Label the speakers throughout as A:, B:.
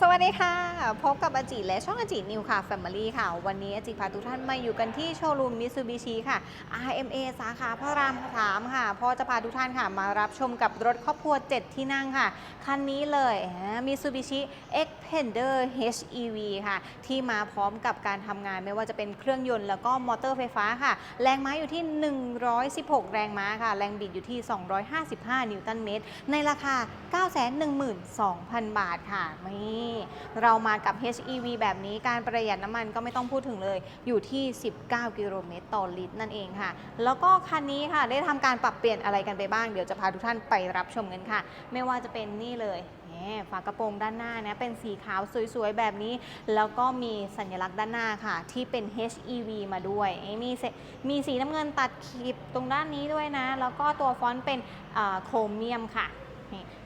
A: สวัสดีค่ะ พบกับอาจิและช่องอาจินิวค่ะ Family ค่ะ วันนี้อาจิพาทุกท่านมาอยู่กันที่โชว์รูมมิ t ซูบิชิค่ะ RMA สาขาพระรามสามค่ะพราะจะพาทุกท่านค่ะ มารับชมกับรถครอบครัว 7 ที่นั่งค่ะ คันนี้เลยมิ t ซูบิชิ Xpander HEV ค่ะ ที่มาพร้อมกับการทำงานไม่ว่าจะเป็นเครื่องยนต์แล้วก็มอเตอร์ไฟฟ้าค่ะ แรงม้าอยู่ที่ 116 แรงม้าค่ะ แรงบิดอยู่ที่ 255 นิวตันเมตรในราคา 912,000 บาทค่ะนี่เรามากับ HEV แบบนี้การประหยัดน้ำมันก็ไม่ต้องพูดถึงเลย อยู่ที่ 19 กิโลเมตรต่อลิตรนั่นเองค่ะ แล้วก็คันนี้ค่ะได้ทำการปรับเปลี่ยนอะไรกันไปบ้าง เดี๋ยวจะพาทุกท่านไปรับชมกันค่ะ ไม่ว่าจะเป็นนี่เลยแหมฝากระโปรงด้านหน้านะเป็นสีขาวสวยๆ แบบนี้ แล้วก็มีสัญลักษณ์ด้านหน้าค่ะ ที่เป็น HEV มาด้วยมีมีสีน้ำเงินตัดขีดตรงด้านนี้ด้วยนะ แล้วก็ตัวฟอนต์เป็นโครเมียมค่ะ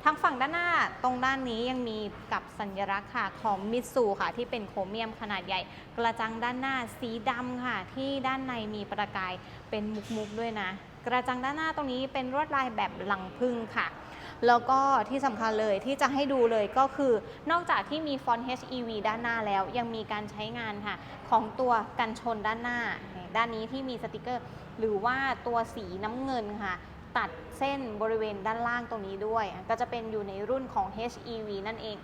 A: ทางฝั่งด้านหน้าตรงด้านนี้ยังมีกับสัญลักษณ์ค่ะของมิตซูค่ะ ที่เป็นโครเมียมขนาดใหญ่ กระจังด้านหน้าสีดำค่ะ ที่ด้านในมีประกายเป็นมุกๆด้วยนะ กระจังด้านหน้าตรงนี้เป็นลวดลายแบบหลังพึ่งค่ะแล้วก็ที่สำคัญเลยที่จะให้ดูเลยก็คือนอกจากที่มีฟอนต์ HEV ด้านหน้าแล้ว ยังมีการใช้งานค่ะ ของตัวกันชนด้านหน้า ด้านนี้ที่มีสติกเกอร์ หรือว่าตัวสีน้ำเงินค่ะ ตัดเส้นบริเวณด้านล่างตรงนี้ด้วย ก็จะเป็นอยู่ในรุ่นของ HEV นั่นเอง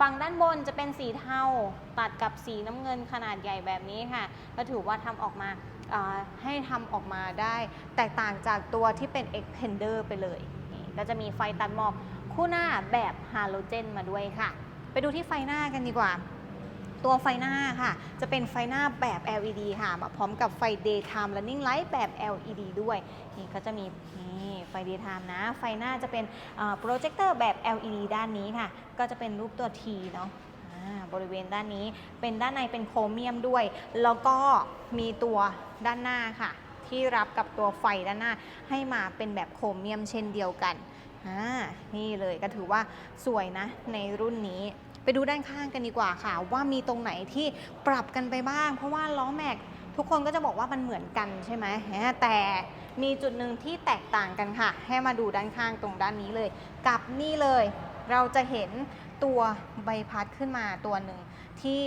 A: ฝั่งด้านบนจะเป็นสีเทาตัดกับสีน้ำเงินขนาดใหญ่แบบนี้ค่ะ ก็ถือว่าทำออกมาให้ทำออกมาได้ แตกต่างจากตัวที่เป็น Expander ไปเลย ก็จะมีไฟตัดหมอกคู่หน้าแบบฮาโลเจนมาด้วยค่ะ ไปดูที่ไฟหน้ากันดีกว่า ตัวไฟหน้าค่ะ จะเป็นไฟหน้าแบบ LED ค่ะ มาพร้อมกับไฟ daytime running light แบบ LED ด้วย นี่ก็จะมีนี่ไฟ daytime นะ ไฟหน้าจะเป็นโปรเจคเตอร์แบบ LED ด้านนี้ค่ะ ก็จะเป็นรูปตัว T เนาะอ่าบริเวณด้านนี้เป็นด้านในเป็นโครเมียมด้วย แล้วก็มีตัวด้านหน้าค่ะ ที่รับกับตัวไฟด้านหน้า ให้มาเป็นแบบโครเมียมเช่นเดียวกันอ่านี่เลยก็ถือว่าสวยนะในรุ่นนี้ ไปดูด้านข้างกันดีกว่าค่ะ ว่ามีตรงไหนที่ปรับกันไปบ้าง เพราะว่าล้อแม็กทุกคนก็จะบอกว่ามันเหมือนกันใช่ไหมแต่มีจุดหนึ่งที่แตกต่างกันค่ะ ให้มาดูด้านข้างตรงด้านนี้เลย กับนี่เลย เราจะเห็นตัวใบพัดขึ้นมาตัวหนึ่งที่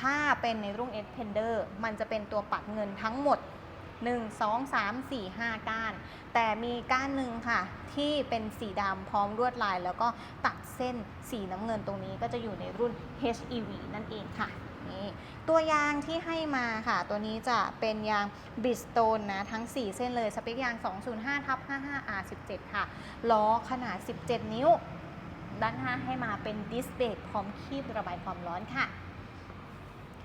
A: ถ้าเป็นในรุ่น e x p e n d e r มันจะเป็นตัวปัดเงินทั้งหมด 1 2 3 4 5 ก้าน แต่มีก้านหนึ่งค่ะ ที่เป็นสีดำพร้อมลวดลาย แล้วก็ตัดเส้นสีน้ำเงินตรงนี้ก็จะอยู่ในรุ่น HEV นั่นเองค่ะนี่ตัวยางที่ให้มาค่ะ ตัวนี้จะเป็นยาง Bridgestone นะทั้ง 4 เส้นเลย สเปคยาง 205ทับ55 R17 ค่ะ ล้อขนาด 17 นิ้ว ด้านหน้าให้มาเป็นดิสเบรกพร้อมคีบระบายความร้อนค่ะ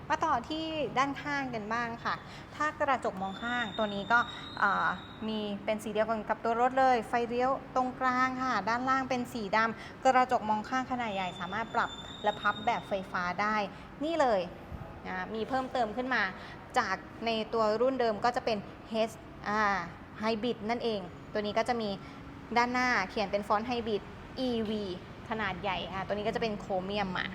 A: มาต่อที่ด้านข้างกันบ้างค่ะ ถ้ากระจกมองข้างตัวนี้ก็มีเป็นสีเดียวกันกับตัวรถเลย ไฟเลี้ยวตรงกลางค่ะ ด้านล่างเป็นสีดำกระจกมองข้างขนาดใหญ่ สามารถปรับและพับแบบไฟฟ้าได้ นี่เลยนะมีเพิ่มเติมขึ้นมา จากในตัวรุ่นเดิมก็จะเป็น H อ่า Hybrid นั่นเอง ตัวนี้ก็จะมีด้านหน้าเขียนเป็นฟอนต์ Hybrid EV ขนาดใหญ่ค่ะ ตัวนี้ก็จะเป็นโครเมียมมา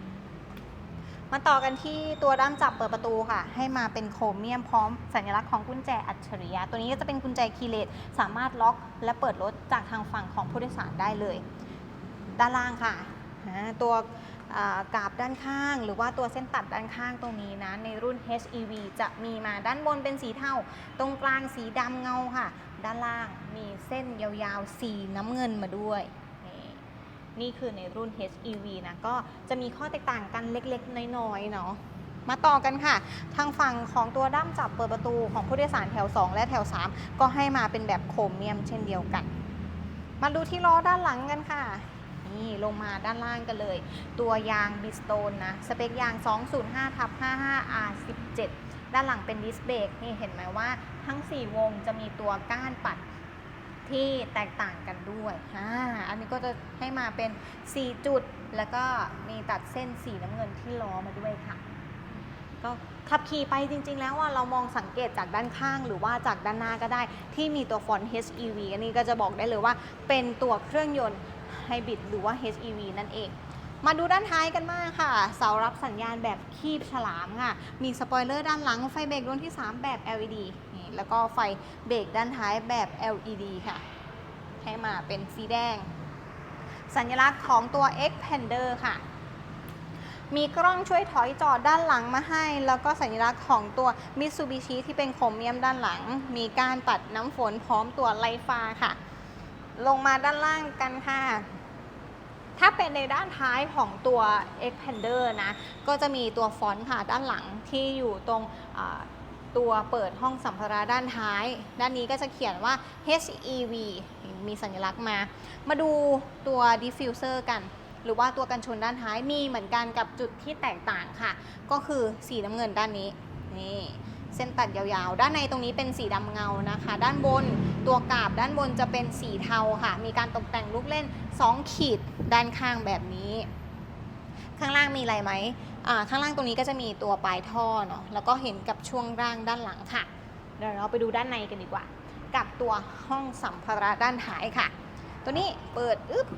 A: มาต่อกันที่ตัวด้ามจับเปิดประตูค่ะ ให้มาเป็นโครเมียมพร้อมสัญลักษณ์ของกุญแจอัจฉริยะ ตัวนี้ก็จะเป็นกุญแจคีเลสสามารถล็อกและเปิดรถจากทางฝั่งของผู้โดยสารได้เลย ด้านล่างค่ะ ตัวอ่ากาบด้านข้าง หรือว่าตัวเส้นตัดด้านข้างตรงนี้นะในรุ่น HEV จะมีมาด้านบนเป็นสีเทาตรงกลางสีดำเงาค่ะ ด้านล่างมีเส้นยาวๆ สีน้ำเงินมาด้วย นี่คือในรุ่น HEV นะก็จะมีข้อแตกต่างกันเล็กๆ น้อยๆเนาะมาต่อกันค่ะ ทางฝั่งของตัวด้ามจับเปิดประตูของผู้โดยสารแถว 2 และแถว 3 ก็ให้มาเป็นแบบโครเมียมเช่นเดียวกัน มาดูที่ล้อด้านหลังกันค่ะ นี่ลงมาด้านล่างกันเลย ตัวยางบิสโตนนะ สเปคยาง 205ทับ55 R17 ด้านหลังเป็นดิสเบรกนี่เห็นไหมว่าทั้ง 4 วงจะมีตัวก้านปัด ที่แตกต่างกันด้วยอ่าอันนี้ก็จะให้มาเป็น 4 จุด แล้วก็มีตัดเส้นสีน้ำเงินที่ล้อมาด้วยค่ะ ก็ขับขี่ไปจริง ๆ แล้วว่าเรามองสังเกตจากด้านข้างหรือว่าจากด้านหน้าก็ได้ ที่มีตัวฟอนต์ HEV อันนี้ก็จะบอกได้เลยว่าเป็นตัวเครื่องยนต์ไฮบริดหรือว่า HEV นั่นเอง มาดูด้านท้ายกันบ้างค่ะ เสารับสัญญาณแบบคีบฉลามค่ะ มีสปอยเลอร์ด้านหลัง ไฟเบรกดวงที่ 3 แบบ LED นี่แล้วก็ไฟเบรกด้านท้ายแบบ LED ค่ะ ให้มาเป็นสีแดง สัญลักษณ์ของตัว Xpander ค่ะ มีกล้องช่วยถอยจอด้านหลังมาให้ แล้วก็สัญลักษณ์ของตัว Mitsubishi ที่เป็นโครเมียมด้านหลัง มีการตัดน้ำฝนพร้อมตัวไลฟ้าค่ะ ลงมาด้านล่างกันค่ะ ถ้าเป็นในด้านท้ายของตัว Expander นะ ก็จะมีตัวฟอนต์ค่ะด้านหลังที่อยู่ตรงตัวเปิดห้องสัมภาระด้านท้าย ด้านนี้ก็จะเขียนว่า HEV มีสัญลักษณ์มา มาดูตัว diffuser กัน หรือว่าตัวกันชนด้านท้ายมีเหมือนกันกับจุดที่แตกต่างค่ะ ก็คือสีน้ำเงินด้านนี้ นี่ เส้นตัดยาวๆ ด้านในตรงนี้เป็นสีดำเงานะคะ ด้านบนตัวกาบด้านบนจะเป็นสีเทาค่ะ มีการตกแต่งลูกเล่น 2 ขีดด้านข้างแบบนี้ ข้างล่างมีอะไรไหมอ่าข้างล่างตรงนี้ก็จะมีตัวปลายท่อเนาะ แล้วก็เห็นกับช่วงร่างด้านหลังค่ะ เดี๋ยวเราไปดูด้านในกันดีกว่า กับตัวห้องสัมภาระด้านท้ายค่ะ ตัวนี้เปิดอึ๊บ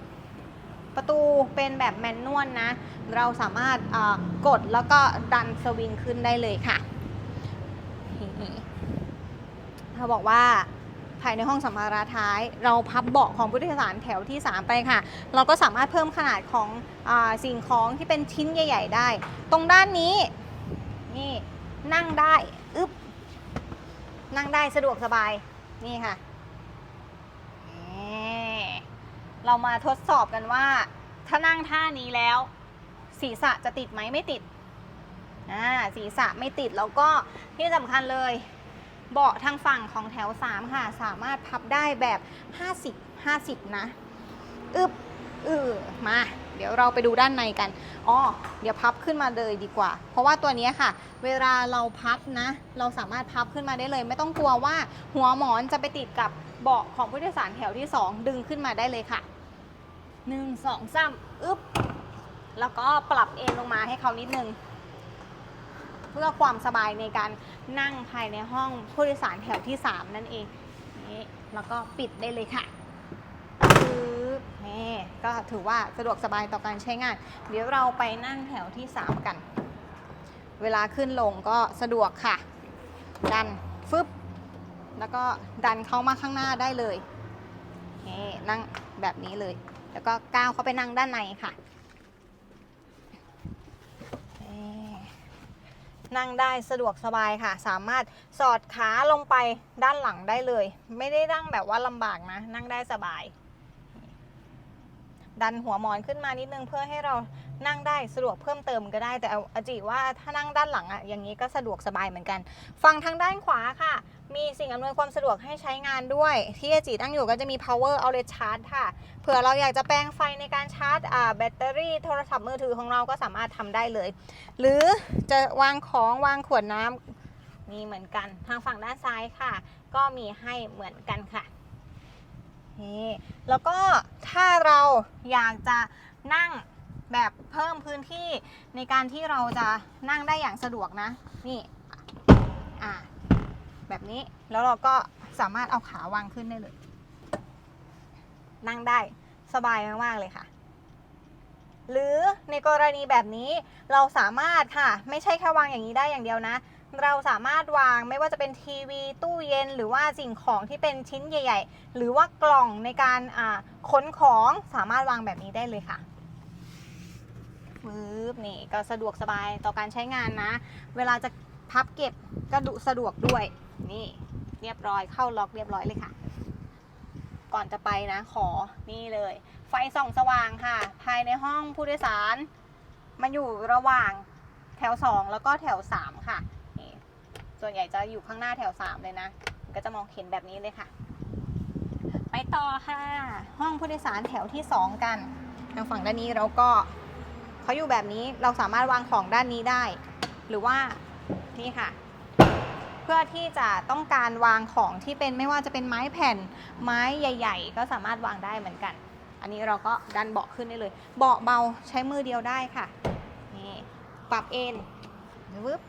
A: ประตูเป็นแบบแมนนวลนะ เราสามารถกดแล้วก็ดันสวิงขึ้นได้เลยค่ะ นี่เขาบอกว่าภายในห้องสัมภาระท้าย เราพับเบาะของผู้โดยสารแถวที่ 3 ไปค่ะ เราก็สามารถเพิ่มขนาดของอสิ่งของที่เป็นชิ้นใหญ่ ๆ ได้ ตรงด้านนี้นี่นั่งได้อึ๊บนั่งได้สะดวกสบายนี่ค่ะเรามาทดสอบกันว่า ถ้านั่งท่านี้แล้ว ศีรษะจะติดไหมไม่ติด อ่าศีรษะไม่ติดแล้วก็ที่สำคัญเลย เบาะทางฝั่งของแถว 3 ค่ะ สามารถพับได้แบบ 50 50 นะอึบเออมา เดี๋ยวเราไปดูด้านในกันอ๋อเดี๋ยวพับขึ้นมาเลยดีกว่า เพราะว่าตัวนี้ค่ะ เวลาเราพับนะ เราสามารถพับขึ้นมาได้เลย ไม่ต้องกลัวว่าหัวหมอนจะไปติดกับเบาะของผู้โดยสารแถวที่ 2 ดึงขึ้นมาได้เลยค่ะ 1 2 3อึบแล้วก็ปรับเอนลงมาให้เขานิดนึง เพื่อความสบายในการนั่งภายในห้องผู้โดยสารแถวที่ 3 นั่นเองนี่แล้วก็ปิดได้เลยค่ะปึ๊บนี่ก็ถือว่าสะดวกสบายต่อการใช้งาน เดี๋ยวเราไปนั่งแถวที่ 3 กัน เวลาขึ้นลงก็สะดวกค่ะ ดันฟึบแล้วก็ดันเข้ามาข้างหน้าได้เลยนี่นั่งแบบนี้เลย แล้วก็ก้าวเข้าไปนั่งด้านในค่ะนี่ นั่งได้สะดวกสบายค่ะ สามารถสอดขาลงไปด้านหลังได้เลย ไม่ได้นั่งแบบว่าลำบากนะ นั่งได้สบาย ดันหัวหมอนขึ้นมานิดนึงเพื่อให้เรา นั่งได้สะดวกเพิ่มเติมก็ได้แต่เอาจิว่าถ้านั่งด้านหลังอะอย่างนี้ก็สะดวกสบายเหมือนกัน ฝั่งทางด้านขวาค่ะ มีสิ่งอำนวยความสะดวกให้ใช้งานด้วย ที่อาจิตั้งอยู่ก็จะมี power outlet charge ค่ะ เผื่อเราอยากจะแปลงไฟในการชาร์จแบตเตอรี่โทรศัพท์มือถือของเราก็สามารถทำได้เลย หรือจะวางของวางขวดน้ำมีเหมือนกันทางฝั่งด้านซ้ายค่ะ ก็มีให้เหมือนกันค่ะนี่แล้วก็ถ้าเราอยากจะนั่ง แบบเพิ่มพื้นที่ในการที่เราจะนั่งได้อย่างสะดวกนะ นี่อ่าแบบนี้แล้วเราก็สามารถเอาขาวางขึ้นได้เลย นั่งได้สบายมากๆเลยค่ะ หรือในกรณีแบบนี้เราสามารถค่ะ ไม่ใช่แค่วางอย่างนี้ได้อย่างเดียวนะ เราสามารถวางไม่ว่าจะเป็นทีวี ตู้เย็น หรือว่าสิ่งของที่เป็นชิ้นใหญ่ ๆ หรือว่ากล่องในการอ่าขนของสามารถวางแบบนี้ได้เลยค่ะ ปึ๊บนี่ก็สะดวกสบายต่อการใช้งานนะ เวลาจะพับเก็บก็ดุสะดวกด้วย นี่เรียบร้อยเข้าล็อกเรียบร้อยเลยค่ะ ก่อนจะไปนะขอนี่เลย ไฟส่องสว่างค่ะ ภายในห้องผู้โดยสาร มันอยู่ระหว่างแถว 2 แล้วก็แถว 3 ค่ะนี่ส่วนใหญ่จะอยู่ข้างหน้าแถว 3 เลยนะ ก็จะมองเห็นแบบนี้เลยค่ะ ไปต่อค่ะ ห้องผู้โดยสารแถวที่ 2 กัน ทางฝั่งด้านนี้เราก็ เขาอยู่แบบนี้เราสามารถวางของด้านนี้ได้ หรือว่านี่ค่ะ เพื่อที่จะต้องการวางของที่เป็นไม่ว่าจะเป็นไม้แผ่นไม้ใหญ่ ๆ ก็สามารถวางได้เหมือนกัน อันนี้เราก็ดันเบาะขึ้นได้เลย เบาะเบาใช้มือเดียวได้ค่ะนี่ปรับเอนวึบ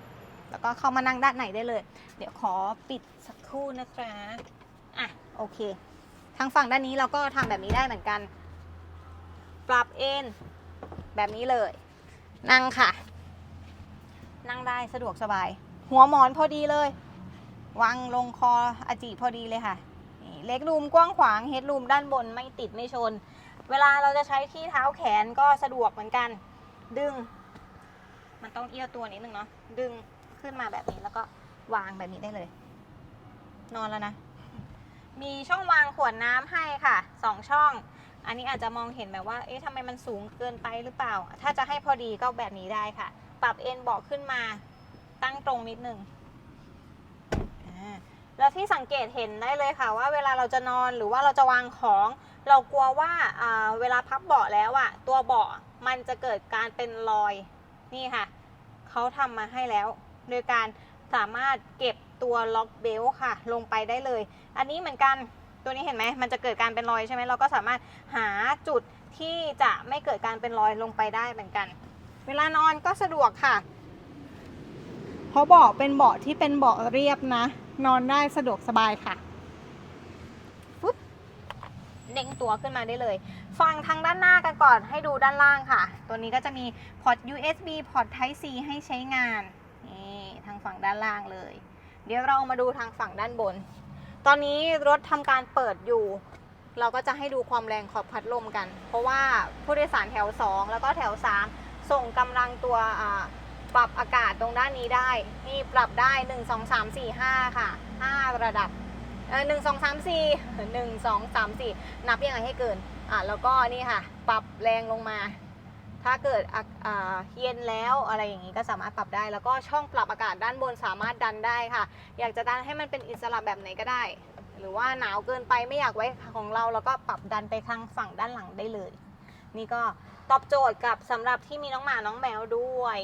A: แล้วก็เข้ามานั่งด้านไหนได้เลย เดี๋ยวขอปิดสักครู่นะครับอะโอเค ทางฝั่งด้านนี้เราก็ทำแบบนี้ได้เหมือนกัน ปรับเอน แบบนี้เลย นั่งค่ะ นั่งได้สะดวกสบาย หัวหมอนพอดีเลยวางลงคออาจิพอดีเลยค่ะนี่เล็กรูมกว้างขวางเฮดรูมด้านบนไม่ติดไม่ชน เวลาเราจะใช้ที่เท้าแขนก็สะดวกเหมือนกัน ดึง มันต้องเอี้ยวตัวนิดนึงเนาะ ดึงขึ้นมาแบบนี้แล้วก็วางแบบนี้ได้เลย นอนแล้วนะ มีช่องวางขวดน้ำให้ค่ะสองช่อง อันนี้อาจจะมองเห็นแบบว่า เอ๊ะทำไมมันสูงเกินไปหรือเปล่า ถ้าจะให้พอดีก็แบบนี้ได้ค่ะ ปรับเอ็นเบาะขึ้นมา ตั้งตรงนิดนึงแล้วที่สังเกตเห็นได้เลยค่ะว่าเวลาเราจะนอนหรือว่าเราจะวางของ เรากลัวว่าอ่าเวลาพับเบาะแล้วอะตัวเบาะมันจะเกิดการเป็นรอยนี่ค่ะเขาทำมาให้แล้ว โดยการสามารถเก็บตัวล็อกเบลค่ะ ลงไปได้เลย อันนี้เหมือนกัน ตัวนี้เห็นไหมมันจะเกิดการเป็นรอยใช่ไหมเราก็สามารถหาจุดที่จะไม่เกิดการเป็นรอยลงไปได้เหมือนกัน เวลานอนก็สะดวกค่ะ เพราะเบาะเป็นเบาะที่เป็นเบาะเรียบนะ นอนได้สะดวกสบายค่ะปุ๊บเด้งตัวขึ้นมาได้เลย ฟังทางด้านหน้ากันก่อนให้ดูด้านล่างค่ะ ตัวนี้ก็จะมีพอร์ต USB พอร์ต Type C ให้ใช้งานนี่ทางฝั่งด้านล่างเลย เดี๋ยวเรามาดูทางฝั่งด้านบน ตอนนี้รถทำการเปิดอยู่ เราก็จะให้ดูความแรงขอบพัดลมกัน เพราะว่าผู้โดยสารแถว 2 แล้วก็แถว 3 ส่งกำลังตัวปรับอากาศตรงด้านนี้ได้ นี่ปรับได้ 1 2 3 4 5 ค่ะ 5 ระดับเองสามสี่หนึ่งสอ1 2 3 4 1 2 3 4นับยังไงให้เกินอะแล้วก็นี่ค่ะ ปรับแรงลงมา ถ้าเกิดเย็นแล้วอะไรอย่างนี้ก็สามารถปรับได้ แล้วก็ช่องปรับอากาศด้านบนสามารถดันได้ค่ะ อยากจะดันให้มันเป็นอิสระแบบไหนก็ได้ หรือว่าหนาวเกินไปไม่อยากไว้ของเรา แล้วก็ปรับดันไปทางฝั่งด้านหลังได้เลย นี่ก็ตอบโจทย์กับสำหรับที่มีน้องหมาน้องแมวด้วย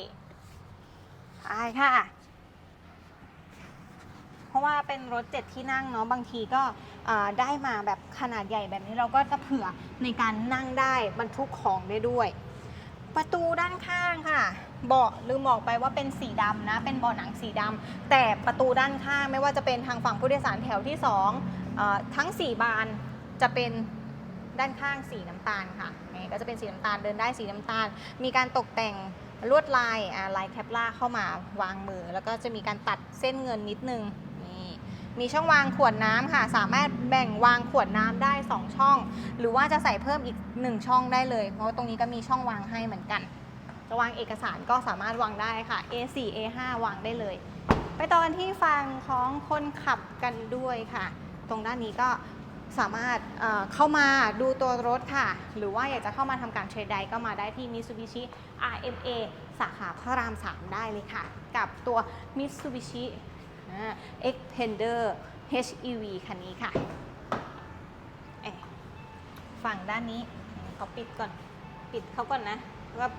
A: ไปค่ะ เพราะว่าเป็นรถเจ็ดที่นั่งเนาะบางทีก็ได้มาแบบขนาดใหญ่แบบนี้เราก็จะเผื่อในการนั่งได้บรรทุกของได้ด้วย ประตูด้านข้างค่ะ เบาะลืมบอกไปว่าเป็นสีดำนะ เป็นเบาะหนังสีดำแต่ประตูด้านข้างไม่ว่าจะเป็นทางฝั่งผู้โดยสารแถวที่2เอ่อทั้ง 4 บานจะเป็นด้านข้างสีน้ำตาลค่ะก็จะเป็นสีน้ำตาลเดินได้สีน้ำตาล มีการตกแต่งลวดลายลายแคปล่าเข้ามาวางมือ แล้วก็จะมีการตัดเส้นเงินนิดนึง มีช่องวางขวดน้ำค่ะ สามารถแบ่งวางขวดน้ำได้ 2 ช่อง หรือว่าจะใส่เพิ่มอีก 1 ช่องได้เลย เพราะตรงนี้ก็มีช่องวางให้เหมือนกัน จะวางเอกสารก็สามารถวางได้ค่ะ A4 A5 วางได้เลย ไปต่อกันที่ฝั่งของคนขับกันด้วยค่ะ ตรงด้านนี้ก็สามารถเเข้ามาดูตัวรถค่ะ หรือว่าอยากจะเข้ามาทำการเทรดไดก็มาได้ที่ Mitsubishi RMA สาขาพระราม 3 ได้เลยค่ะ กับตัว Mitsubishi Expander HEV คันนี้ค่ะฝั่งด้านนี้เขาปิดก่อน ปิดเขาก่อนนะว่า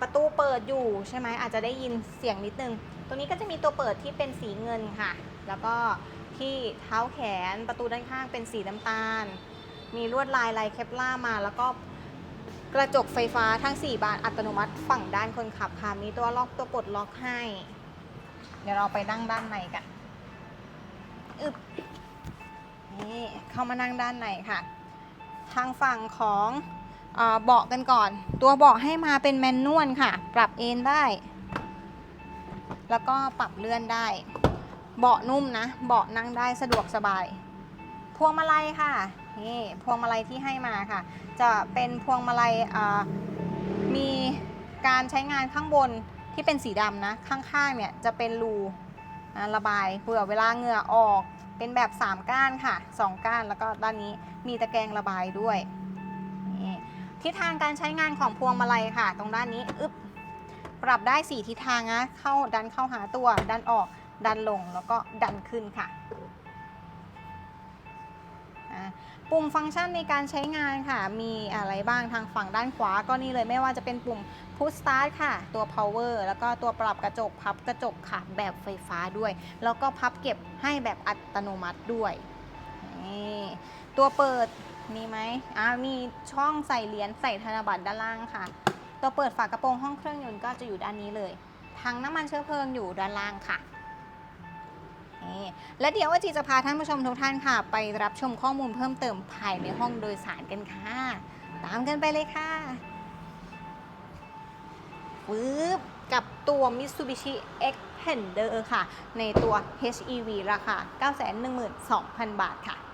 A: ประตูเปิดอยู่ใช่ไหมอาจจะได้ยินเสียงนิดนึงตัวนี้ก็จะมีตัวเปิดที่เป็นสีเงินค่ะ แล้วก็ที่เท้าแขนประตูด้านข้างเป็นสีน้ำตาล มีลวดลายลายเคปล่ามา แล้วก็กระจกไฟฟ้าทั้ง 4 บานอัตโนมัติฝั่งด้านคนขับค่ะมีตัวล็อกตัวปลดล็อกให้ ดี๋ยวเราไปนั่งด้านในกันอึบนี่เข้ามานั่งด้านในค่ะ ทางฝั่งของเออบาะกันก่อน ตัวเบาะให้มาเป็นแมนนวลค่ะ ปรับเอนได้ แล้วก็ปรับเลื่อนได้ เบาะนุ่มนะ เบาะนั่งได้สะดวกสบาย พวงมาลัยค่ะ นี่พวงมาลัยที่ให้มาค่ะ จะเป็นพวงมาลัยมีการใช้งานข้างบน ที่เป็นสีดำนะ ข้างๆเนี่ยจะเป็นรูระบายเผื่อเวลาเหงื่อออกเป็นแบบ 3 ก้านค่ะ 2 ก้านแล้วก็ด้านนี้มีตะแกรงระบายด้วยทิศทางการใช้งานของพวงมาลัยค่ะ ตรงด้านนี้อึบปรับได้ 4 ทิศทางนะเข้าดันเข้าหาตัว ดันออกดันลงแล้วก็ดันขึ้นค่ะปุ่มฟังก์ชันในการใช้งานค่ะ มีอะไรบ้างทางฝั่งด้านขวาก็นี่เลยไม่ว่าจะเป็นปุ่ม Push Start ค่ะ ตัว Power แล้วก็ตัวปรับกระจกพับกระจกค่ะ แบบไฟฟ้าด้วย แล้วก็พับเก็บให้แบบอัตโนมัติด้วยนี่ตัวเปิดมีไหมอ่ามีช่องใส่เหรียญใส่ธนบัตรด้านล่างค่ะ ตัวเปิดฝากระโปรงห้องเครื่องยนต์ก็จะอยู่ด้านนี้เลยถังน้ำมันเชื้อเพลิงอยู่ด้านล่างค่ะนี่และเดี๋ยวอาจีจะพาท่านผู้ชมทุกท่านค่ะ ไปรับชมข้อมูลเพิ่มเติมภายในห้องโดยสารกันค่ะ ตามกันไปเลยค่ะ ปึ๊บกับตัว Mitsubishi Xpander ค่ะ ในตัว HEV ราคา 912,000 บาทค่ะ